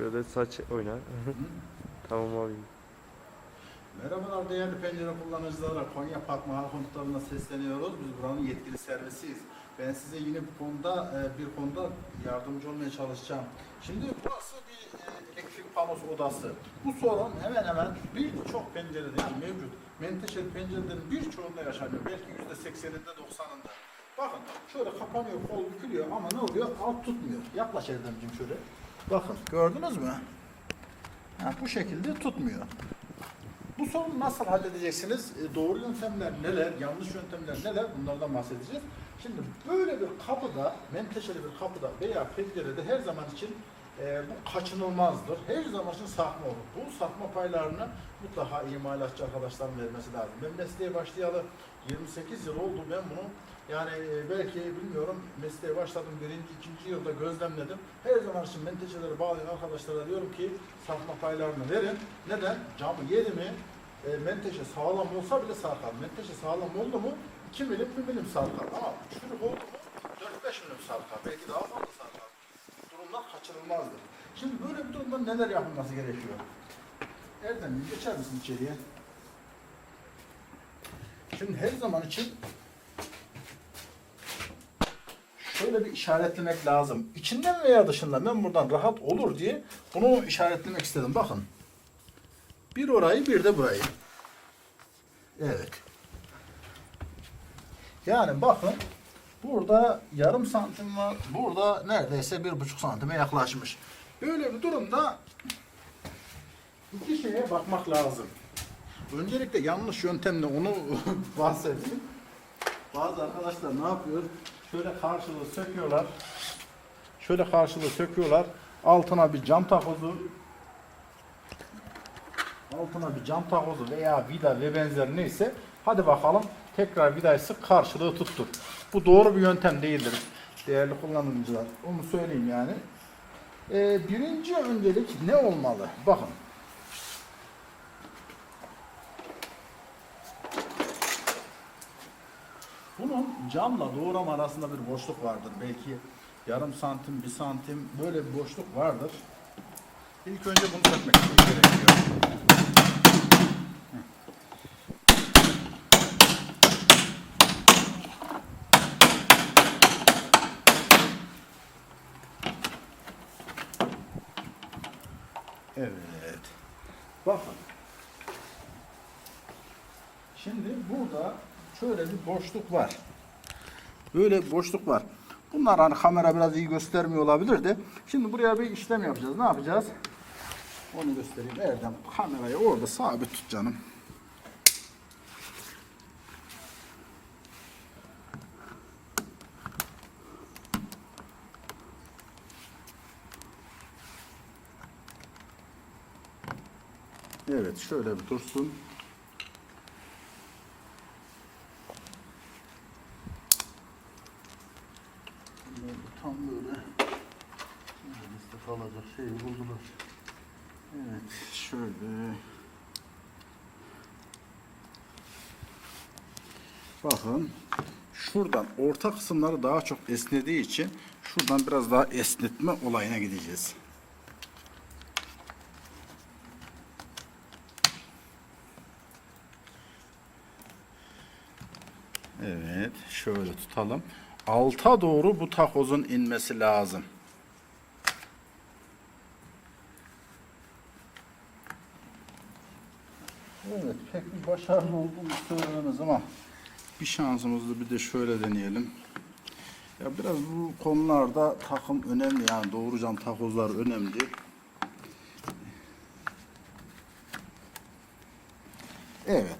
Şöyle saç oyna. tamam abi. Merhabalar değerli pencere kullanıcıları. Konya Park Mahal Konutları'na sesleniyoruz. Biz buranın yetkili servisiyiz. Ben size yine bu konuda e, bir konuda yardımcı olmaya çalışacağım. Şimdi burası bir e, elektrik panosu odası. Bu sorun hemen hemen birçok pencerede yani mevcut menteşeli pencerelerin birçoğunda yaşanıyor. Belki yüzde sekseninde doksanında. Bakın şöyle kapanıyor, kol bükülüyor ama ne oluyor? Alt tutmuyor. Yaklaş Erdemciğim şöyle. Bakın gördünüz mü? Ha, bu şekilde tutmuyor. Bu sorunu nasıl halledeceksiniz? E, doğru yöntemler neler, yanlış yöntemler neler? Bunlardan bahsedeceğiz. Şimdi böyle bir kapıda, menteşeli bir kapıda veya pencerede her zaman için e, bu kaçınılmazdır. Her zaman için sahma olur. Bu sahma paylarını mutlaka imalatçı arkadaşların vermesi lazım. Ben mesleğe başlayalı 28 yıl oldu. Ben bunu yani e, belki bilmiyorum mesleğe başladım birinci, ikinci yılda gözlemledim. Her zaman için menteşeleri bağlayan arkadaşlara diyorum ki sahma paylarını verin. Neden? Camı yedi mi e, menteşe sağlam olsa bile sarkar. Menteşe sağlam oldu mu 2 milim 1 milim sarkar. Ama çürük oldu mu 4-5 milim sarkar. Belki daha fazla sarkar. Durumlar kaçınılmazdır. Şimdi böyle bir durumda neler yapılması gerekiyor? Erdem geçer misin içeriye? Şimdi her zaman için şöyle bir işaretlemek lazım. İçinden veya dışından ben buradan rahat olur diye bunu işaretlemek istedim. Bakın. Bir orayı bir de burayı. Evet. Yani bakın burada yarım santim var. Burada neredeyse bir buçuk santime yaklaşmış. Böyle bir durumda iki şeye bakmak lazım. Öncelikle yanlış yöntemle onu bahsedeyim. Bazı arkadaşlar ne yapıyor? Şöyle karşılığı söküyorlar. Şöyle karşılığı söküyorlar. Altına bir cam takozu altına bir cam takozu veya vida ve benzer neyse hadi bakalım tekrar vidayı sık karşılığı tuttur. Bu doğru bir yöntem değildir değerli kullanıcılar. Onu söyleyeyim yani. Ee, birinci öncelik ne olmalı? Bakın. Bunun camla doğrama arasında bir boşluk vardır. Belki yarım santim, bir santim böyle bir boşluk vardır. İlk önce bunu sökmek gerekiyor. Evet. Bakın. Şimdi burada şöyle bir boşluk var. Böyle bir boşluk var. Bunlar hani kamera biraz iyi göstermiyor olabilir de. Şimdi buraya bir işlem yapacağız. Ne yapacağız? Onu göstereyim. Erdem kamerayı orada sabit tut canım. Evet şöyle bir dursun. Bunlar da tam böyle elimizde kalacak şeyi buldular. Evet şöyle. Bakın şuradan orta kısımları daha çok esnediği için şuradan biraz daha esnetme olayına gideceğiz. Evet, şöyle tutalım. Alta doğru bu takozun inmesi lazım. Evet, pek bir başarılı olduğunu söylememiz ama bir şansımızı bir de şöyle deneyelim. Ya biraz bu konularda takım önemli yani doğru cam takozlar önemli. Evet.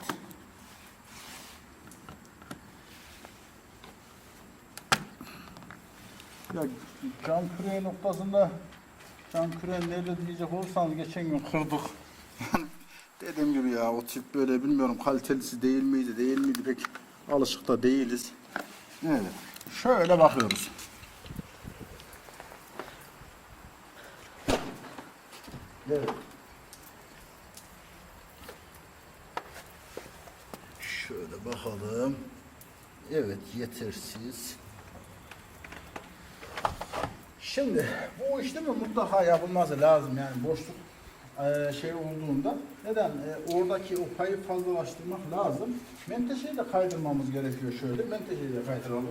Ya cam küreği noktasında cam küreği nerede diyecek olursanız geçen gün kırdık. Dediğim gibi ya o tip böyle bilmiyorum kalitelisi değil miydi değil miydi pek alışık da değiliz. Evet. Şöyle bakıyoruz. Evet. Şöyle bakalım. Evet yetersiz. Şimdi bu iş değil mi mutlaka yapılması lazım yani boşluk şey olduğunda neden E, oradaki o payı fazlalaştırmak lazım. Menteşeyi de kaydırmamız gerekiyor şöyle. Menteşeyi de kaydıralım.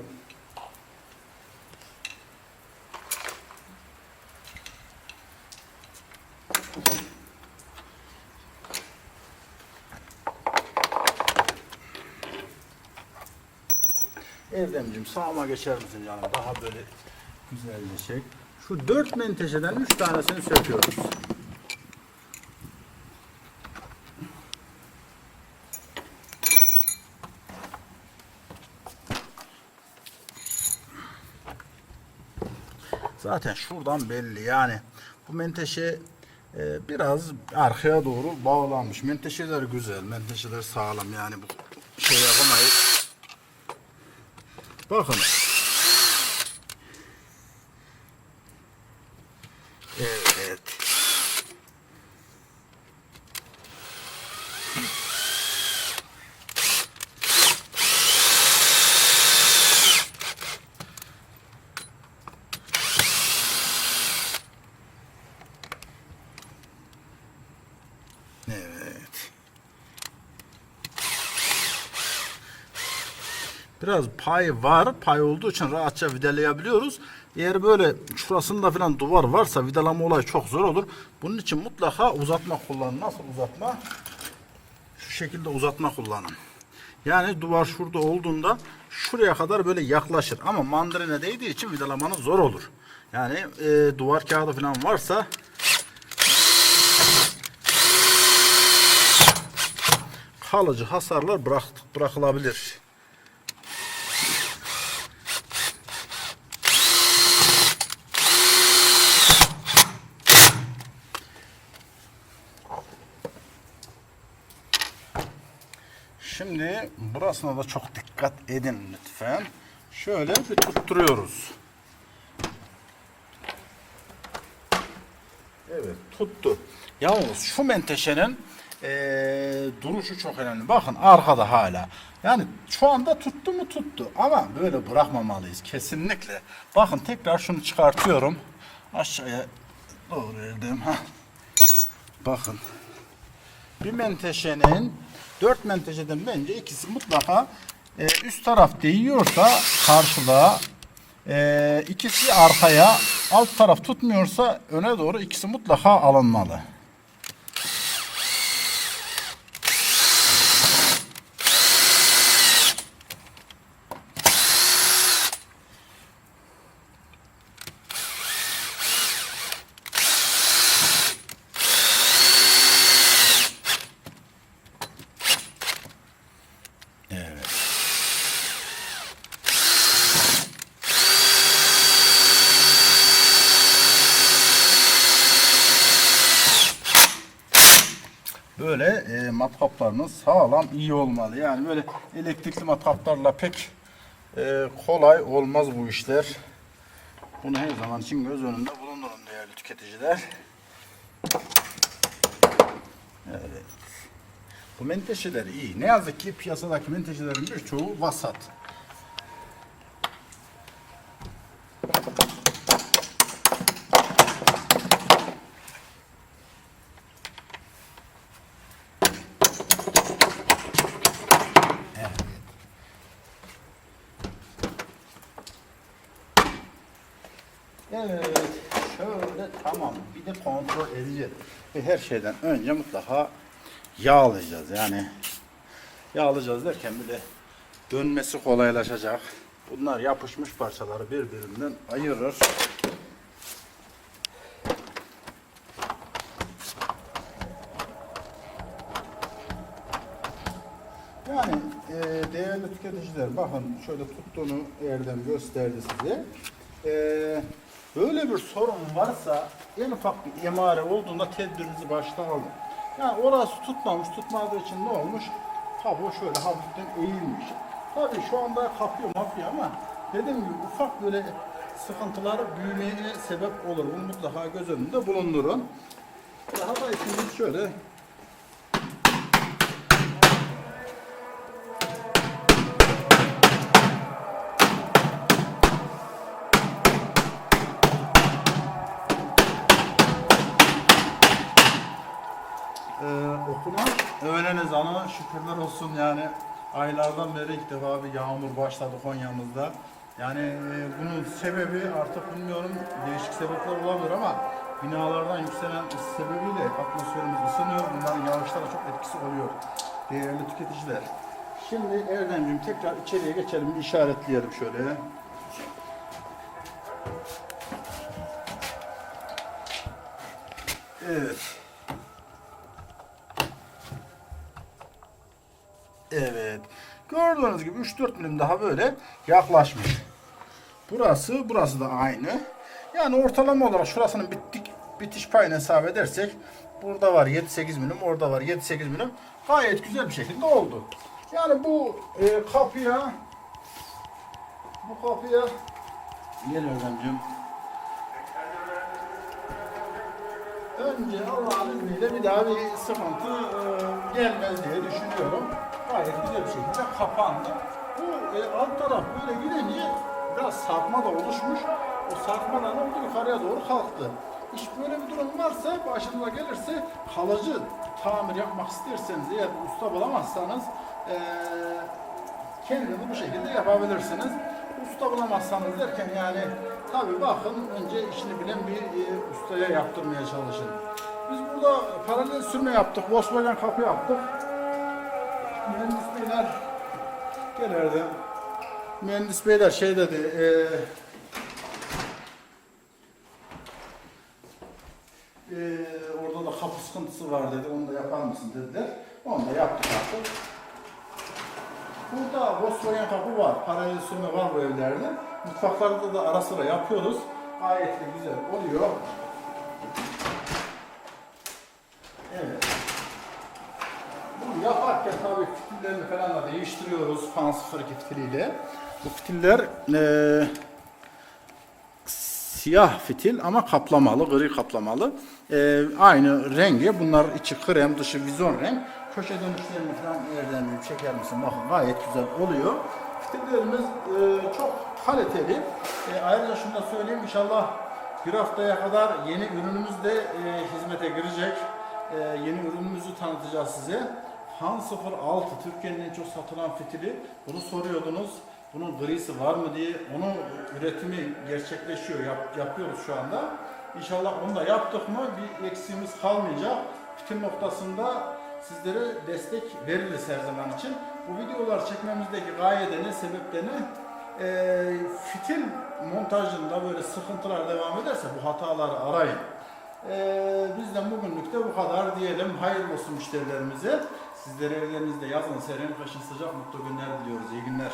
Erdemciğim sağıma geçer misin canım? Daha böyle güzelce çek. Şu dört menteşeden üç tanesini söküyoruz. Zaten şuradan belli yani bu menteşe e, biraz arkaya doğru bağlanmış. Menteşeler güzel, menteşeler sağlam yani bu şey yapamayız. Bakın. Evet. Evet. Biraz pay var. Pay olduğu için rahatça vidalayabiliyoruz. Eğer böyle şurasında falan duvar varsa vidalama olayı çok zor olur. Bunun için mutlaka uzatma kullanın. Nasıl uzatma? Şu şekilde uzatma kullanın. Yani duvar şurada olduğunda şuraya kadar böyle yaklaşır. Ama mandalina değdiği için vidalamanız zor olur. Yani e, duvar kağıdı falan varsa kalıcı hasarlar bırak, bırakılabilir. Şimdi burasına da çok dikkat edin lütfen. Şöyle bir tutturuyoruz. Evet tuttu. Yalnız şu menteşenin eee, duruşu çok önemli. Bakın arkada hala. Yani şu anda tuttu mu tuttu ama böyle bırakmamalıyız kesinlikle. Bakın tekrar şunu çıkartıyorum. Aşağıya doğru. Hah. Bakın. Bir menteşenin dört menteşeden bence ikisi mutlaka e, üst taraf değiyorsa karşılığa e, ikisi arkaya alt taraf tutmuyorsa öne doğru ikisi mutlaka alınmalı. Böyle e, matkaplarınız sağlam iyi olmalı. Yani böyle elektrikli matkaplarla pek e, kolay olmaz bu işler. Bunu her zaman için göz önünde bulundurun değerli tüketiciler. Evet. Bu menteşeler iyi. Ne yazık ki piyasadaki menteşelerin birçoğu vasat. Evet. Evet, şöyle tamam. Bir de kontrol edeceğiz. Ve her şeyden önce mutlaka yağlayacağız. Yani yağlayacağız derken bile dönmesi kolaylaşacak. Bunlar yapışmış parçaları birbirinden ayırır. Yani e, değerli tüketiciler bakın şöyle tuttuğunu Erdem gösterdi size. E, böyle bir sorun varsa en ufak bir emare olduğunda tedbirinizi başta alın. Yani orası tutmamış, tutmadığı için ne olmuş? Kabuğu şöyle hafiften eğilmiş. Tabii şu anda kapıyor mafya ama dediğim gibi ufak böyle sıkıntılar büyümeye sebep olur. Bunu mutlaka göz önünde bulundurun. Daha da şimdi şöyle şükürler olsun yani aylardan beri ilk defa bir yağmur başladı Konya'mızda. Yani e, bunun sebebi artık bilmiyorum değişik sebepler olabilir ama binalardan yükselen ısı sebebiyle atmosferimiz ısınıyor. Bunların yağışlara çok etkisi oluyor değerli tüketiciler. Şimdi Erdemciğim tekrar içeriye geçelim bir işaretleyelim şöyle. Evet. Evet. Gördüğünüz gibi 3-4 milim daha böyle yaklaşmış. Burası, burası da aynı. Yani ortalama olarak şurasının bittik, bitiş payını hesap edersek burada var 7-8 milim, orada var 7-8 milim. Gayet güzel bir şekilde oldu. Yani bu e, kapıya bu kapıya gel Özlemciğim. Önce Allah'ın izniyle bir daha bir sıkıntı e, gelmez diye düşünüyorum. Gayet güzel bir şekilde kapandı. Bu e, alt taraf böyle gidince biraz sarkma da oluşmuş. O sarkmadan oldu yukarıya doğru kalktı. İş böyle bir durum varsa başınıza gelirse kalıcı tamir yapmak isterseniz eğer usta bulamazsanız e, kendiniz bu şekilde yapabilirsiniz. Usta bulamazsanız derken yani tabi bakın önce işini bilen bir e, ustaya yaptırmaya çalışın. Biz burada paralel sürme yaptık. Volkswagen kapı yaptık. Mühendis beyler gelerdi. Mühendis beyler şey dedi e, e, orada da kapı sıkıntısı var dedi. Onu da yapar mısın dediler. Onu da yaptık artık. Burada Volkswagen kapı var. Paralel sürme var bu evlerde. Mutfaklarda da ara sıra yapıyoruz. Gayet de güzel oluyor. Evet. Bunu yaparken tabii fitillerini falan da değiştiriyoruz. Fan 02 fitiliyle. Bu fitiller eee siyah fitil ama kaplamalı, gri kaplamalı. Ee, aynı rengi. Bunlar içi krem, dışı vizon renk. Köşe dönüşlerini falan yerden çeker misin? Bakın gayet güzel oluyor. Fitillerimiz e, çok kaliteli. E, ayrıca şunu da söyleyeyim inşallah bir haftaya kadar yeni ürünümüz de e, hizmete girecek. E, yeni ürünümüzü tanıtacağız size. Han 06 Türkiye'nin en çok satılan fitili. Bunu soruyordunuz. Bunun grisi var mı diye onun üretimi gerçekleşiyor. Yap- yapıyoruz şu anda. İnşallah onu da yaptık mı bir eksiğimiz kalmayacak. Fitil noktasında sizlere destek veririz her zaman için. Bu videolar çekmemizdeki gaye de ne, sebep de ne? Ee, fitil montajında böyle sıkıntılar devam ederse bu hataları arayın. Ee, bizden bugünlük de bu kadar diyelim. Hayırlı olsun müşterilerimize. Sizlere evlerinizde yazın serin, kışın sıcak, mutlu günler diliyoruz. İyi günler.